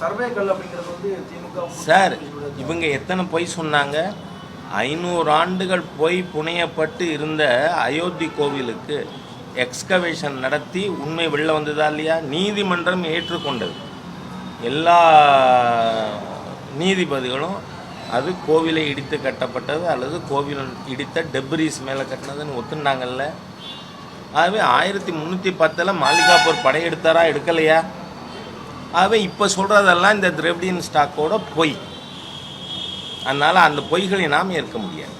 சர்வேக்கள் அப்படிங்கிறது வந்து திமுக சார் இவங்க எத்தனை பொய் சொன்னாங்க? ஐநூறு ஆண்டுகள் பொய் புனையப்பட்டு இருந்த அயோத்தி கோவிலுக்கு எக்ஸ்கவேஷன் நடத்தி உண்மை வெளில வந்ததா இல்லையா? நீதிமன்றம் ஏற்றுக்கொண்டது. எல்லா நீதிபதிகளும் அது கோவிலை இடித்து கட்டப்பட்டது அல்லது கோவில் இடித்த டெப்ரிஸ் மேலே கட்டினதுன்னு ஒத்துண்டாங்கல்ல. ஆகவே ஆயிரத்தி முந்நூற்றி பத்தில் மாளிகாப்பூர் படையெடுத்தாரா எடுக்கலையா? ஆகவே இப்போ சொல்கிறதெல்லாம் இந்த திரவிடியன் ஸ்டாக்கோட பொய். அதனால் அந்த பொய்களை நாம் ஏற்க முடியாது.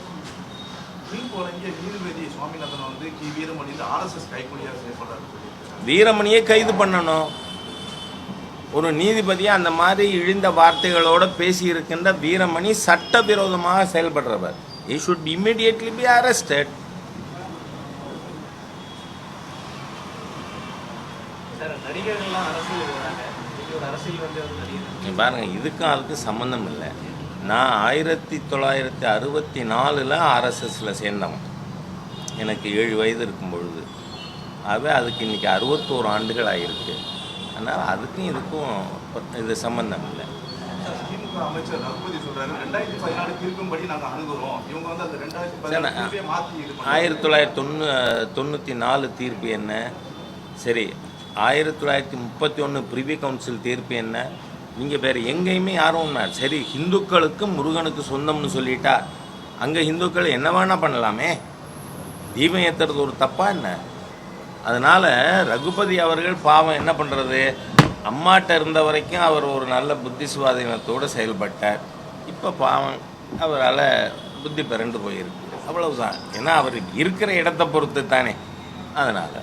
வீரமணியை கைது பண்ணணும். ஒரு நீதிபதியை அந்த மாதிரி இழிந்த வார்த்தைகளோட பேசியிருக்கின்ற வீரமணி சட்டவிரோதமாக செயல்படுறவர். He should immediately be arrested நடிகர்கள்லாம் அரசியல் வராங்க இன்னைக்கு ஒரு அரசியல் வந்து ஒரு நடிகர் நீ பாருங்க இதுக்கும் அதுக்கு சம்மந்தம் இல்லை. நான் ஆயிரத்தி தொள்ளாயிரத்தி அறுபத்தி நாலில் ஆர்எஸ்எஸில் சேர்ந்தவன். எனக்கு ஏழு வயது இருக்கும் பொழுது. ஆகவே அதுக்கு இன்றைக்கி அறுபத்தோரு ஆண்டுகள் ஆகிருக்கு அதனால் அதுக்கும் இதுக்கும் இது சம்மந்தம் இல்லை. அமைச்சர் ரகுபதி ரெண்டாயிரத்தி பதினாலு அணுகுறோம். இவங்க வந்து அந்த ரெண்டாயிரத்தி பதினாலு. ஆயிரத்தி தொள்ளாயிரத்தி தொண்ணூ தொண்ணூற்றி நாலு தீர்ப்பு என்ன? சரி ஆயிரத்தி தொள்ளாயிரத்தி முப்பத்தி ஒன்று பிரிவி கவுன்சில் தீர்ப்பு என்ன? நீங்கள் வேறு எங்கேயுமே யாரும் ஒன்றா சரி ஹிந்துக்களுக்கு முருகனுக்கு சொந்தம்னு சொல்லிட்டா அங்கே ஹிந்துக்கள் என்ன வேணால் பண்ணலாமே? தீபம் ஏற்றுறது ஒரு தப்பா என்ன? அதனால் ரகுபதி அவர்கள் பாவம் என்ன பண்ணுறது அம்மாட்ட இருந்த வரைக்கும் அவர் ஒரு நல்ல புத்தி சுவாதீனத்தோடு செயல்பட்டார். இப்போ பாவம் அவரால் புத்தி பிறண்டு போயிருக்கு. அவ்வளவுதான். ஏன்னா அவர் இருக்கிற இடத்த பொறுத்து தானே அதனால்